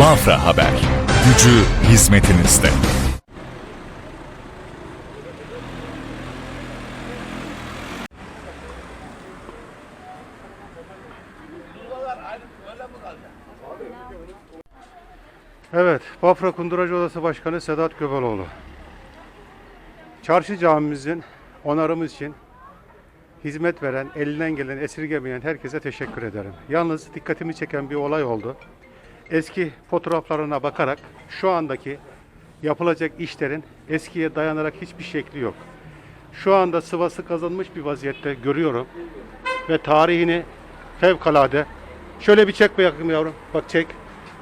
Bafra Haber. Gücü hizmetinizde. Evet, Bafra Kunduracı Odası Başkanı Sedat Göbeloğlu. Çarşı camimizin onarımı için hizmet veren, elinden gelen esirgemeyen herkese teşekkür ederim. Yalnız dikkatimi çeken bir olay oldu. Eski fotoğraflarına bakarak şu andaki yapılacak işlerin eskiye dayanarak hiçbir şekli yok. Şu anda sıvası kazanmış bir vaziyette görüyorum ve tarihini fevkalade. Şöyle bir çek bakayım yavrum. Bak çek.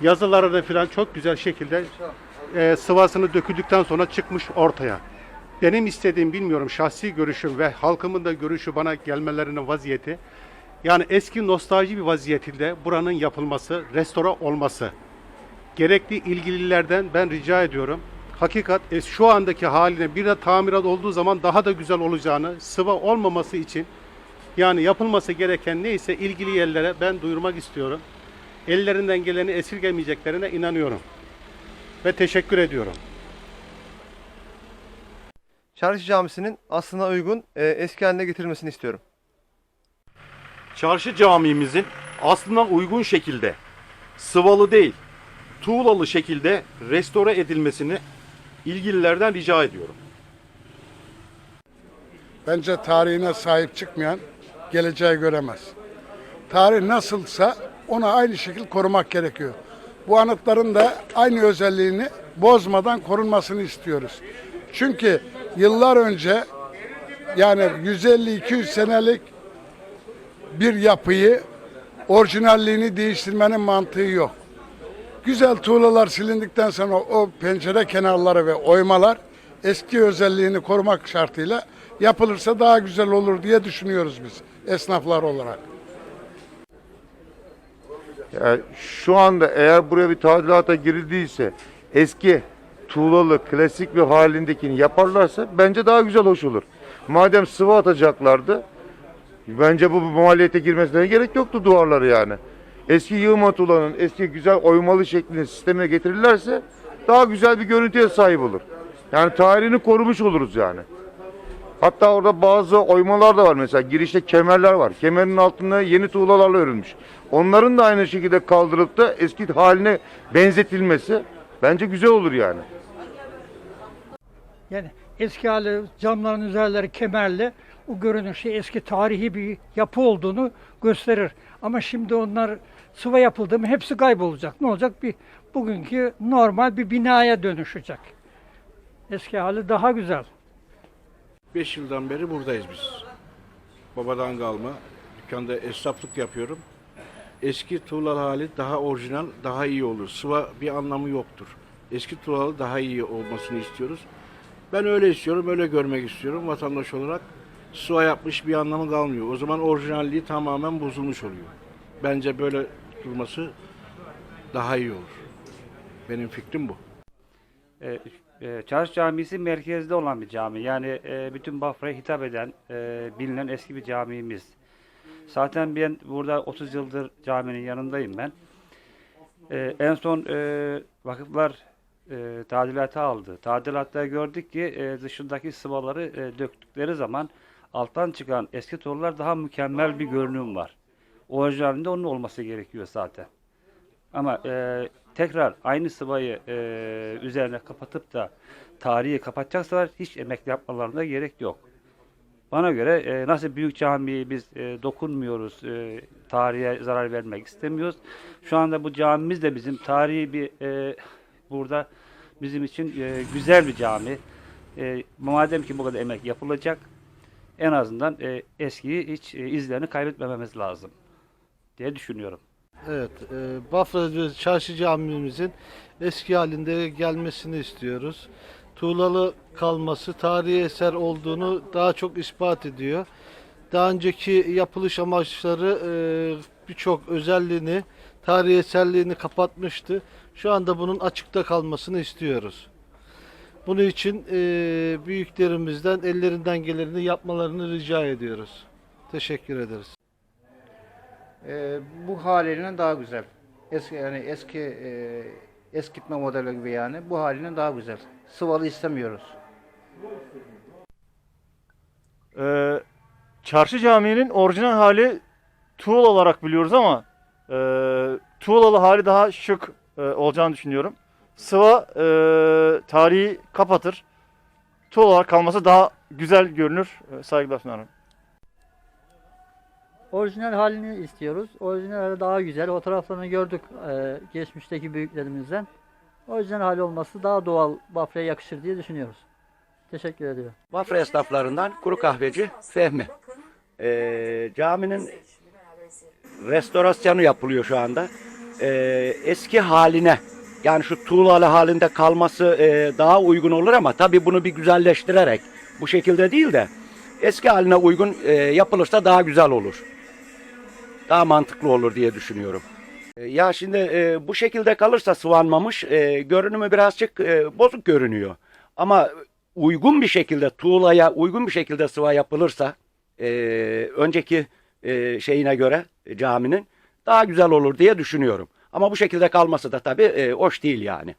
Yazıları da falan çok güzel şekilde e, sıvasını döküldükten sonra çıkmış ortaya. Benim istediğim bilmiyorum şahsi görüşüm ve halkımın da görüşü bana gelmelerinin vaziyeti. Yani eski nostalji bir vaziyetinde buranın yapılması, restore olması. Gerekli ilgililerden ben rica ediyorum. Hakikat e, şu andaki haline bir de tamirat olduğu zaman daha da güzel olacağını, sıva olmaması için yani yapılması gereken neyse ilgili yerlere ben duyurmak istiyorum. Ellerinden geleni esirgemeyeceklerine inanıyorum. Ve teşekkür ediyorum. Çarşı Camisi'nin aslına uygun e, eski haline getirilmesini istiyorum. Çarşı camimizin aslına uygun şekilde sıvalı değil, tuğlalı şekilde restore edilmesini ilgililerden rica ediyorum. Bence tarihine sahip çıkmayan geleceği göremez. Tarih nasılsa onu aynı şekilde korumak gerekiyor. Bu anıtların da aynı özelliğini bozmadan korunmasını istiyoruz. Çünkü yıllar önce yani 150-200 senelik bir yapıyı orijinalliğini değiştirmenin mantığı yok. Güzel tuğlalar silindikten sonra o pencere kenarları ve oymalar eski özelliğini korumak şartıyla yapılırsa daha güzel olur diye düşünüyoruz biz esnaflar olarak. Yani şu anda eğer buraya bir tadilata girildiyse eski tuğlalı klasik bir halindekini yaparlarsa bence daha güzel hoş olur. Madem sıvı atacaklardı bence bu maliyete girmesine gerek yoktu duvarları yani. Eski yığma tuğlanın eski güzel oymalı şeklini sisteme getirirlerse daha güzel bir görüntüye sahip olur. Yani tarihini korumuş oluruz yani. Hatta orada bazı oymalar da var mesela girişte kemerler var. Kemerin altında yeni tuğlalarla örülmüş. Onların da aynı şekilde kaldırıp da eski haline benzetilmesi bence güzel olur yani. Yani eski hali camların üzerleri kemerli o görünüşü eski tarihi bir yapı olduğunu gösterir. Ama şimdi onlar sıva yapıldı mı hepsi kaybolacak. Ne olacak? Bir bugünkü normal bir binaya dönüşecek. Eski hali daha güzel. 5 yıldan beri buradayız biz. Babadan kalma. Dükkanda esnaflık yapıyorum. Eski tuğlalı hali daha orijinal, daha iyi olur. Sıva bir anlamı yoktur. Eski tuğlalı daha iyi olmasını istiyoruz. Ben öyle istiyorum, öyle görmek istiyorum vatandaş olarak. Sıva yapmış bir anlamı kalmıyor. O zaman orijinalliği tamamen bozulmuş oluyor. Bence böyle durması daha iyi olur. Benim fikrim bu. E, e, Çarşı Camisi merkezde olan bir cami. Yani e, bütün Bafra'ya hitap eden, e, bilinen eski bir camimiz. Zaten ben burada 30 yıldır caminin yanındayım ben. E, en son e, vakıflar e, tadilata aldı. Tadilatta gördük ki e, dışındaki sıvaları e, döktükleri zaman alttan çıkan eski torlar daha mükemmel bir görünüm var. Orijinalinde onun olması gerekiyor zaten. Ama e, tekrar aynı sıvayı e, üzerine kapatıp da tarihi kapatacaksalar hiç emek yapmalarına gerek yok. Bana göre e, nasıl büyük camiyi biz e, dokunmuyoruz, e, tarihe zarar vermek istemiyoruz. Şu anda bu camimiz de bizim tarihi bir e, burada bizim için e, güzel bir cami. E, madem ki bu kadar emek yapılacak, en azından e, eskiyi hiç e, izlerini kaybetmememiz lazım diye düşünüyorum. Evet, e, Bafra Çarşı Camimizin eski halinde gelmesini istiyoruz. Tuğlalı kalması tarihi eser olduğunu daha çok ispat ediyor. Daha önceki yapılış amaçları e, birçok özelliğini, tarihi eserliğini kapatmıştı. Şu anda bunun açıkta kalmasını istiyoruz. Bunun için e, büyüklerimizden ellerinden geleni yapmalarını rica ediyoruz. Teşekkür ederiz. Ee, bu haliyle daha güzel. Eski yani eski e, eskitme modeli gibi yani bu haline daha güzel. Sıvalı istemiyoruz. Ee, Çarşı Camii'nin orijinal hali tuğla olarak biliyoruz ama e, tuğlalı hali daha şık e, olacağını düşünüyorum. Sıva e, tarihi kapatır. Tuğla olarak kalması daha güzel görünür. E, saygılar sunarım. Orijinal halini istiyoruz. Orijinal hali daha güzel. Fotoğraflarını gördük e, geçmişteki büyüklerimizden. Orijinal hali olması daha doğal Bafra'ya yakışır diye düşünüyoruz. Teşekkür ediyorum. Bafra esnaflarından kuru kahveci Fehmi. Ee, caminin restorasyonu yapılıyor şu anda. Ee, eski haline yani şu tuğlalı halinde kalması e, daha uygun olur ama tabii bunu bir güzelleştirerek bu şekilde değil de eski haline uygun e, yapılırsa daha güzel olur. Daha mantıklı olur diye düşünüyorum. E, Ya şimdi e, bu şekilde kalırsa sıvanmamış e, görünümü birazcık e, bozuk görünüyor. Ama uygun bir şekilde tuğlaya uygun bir şekilde sıva yapılırsa e, önceki e, şeyine göre e, caminin daha güzel olur diye düşünüyorum. Ama bu şekilde kalması da tabii e, hoş değil yani.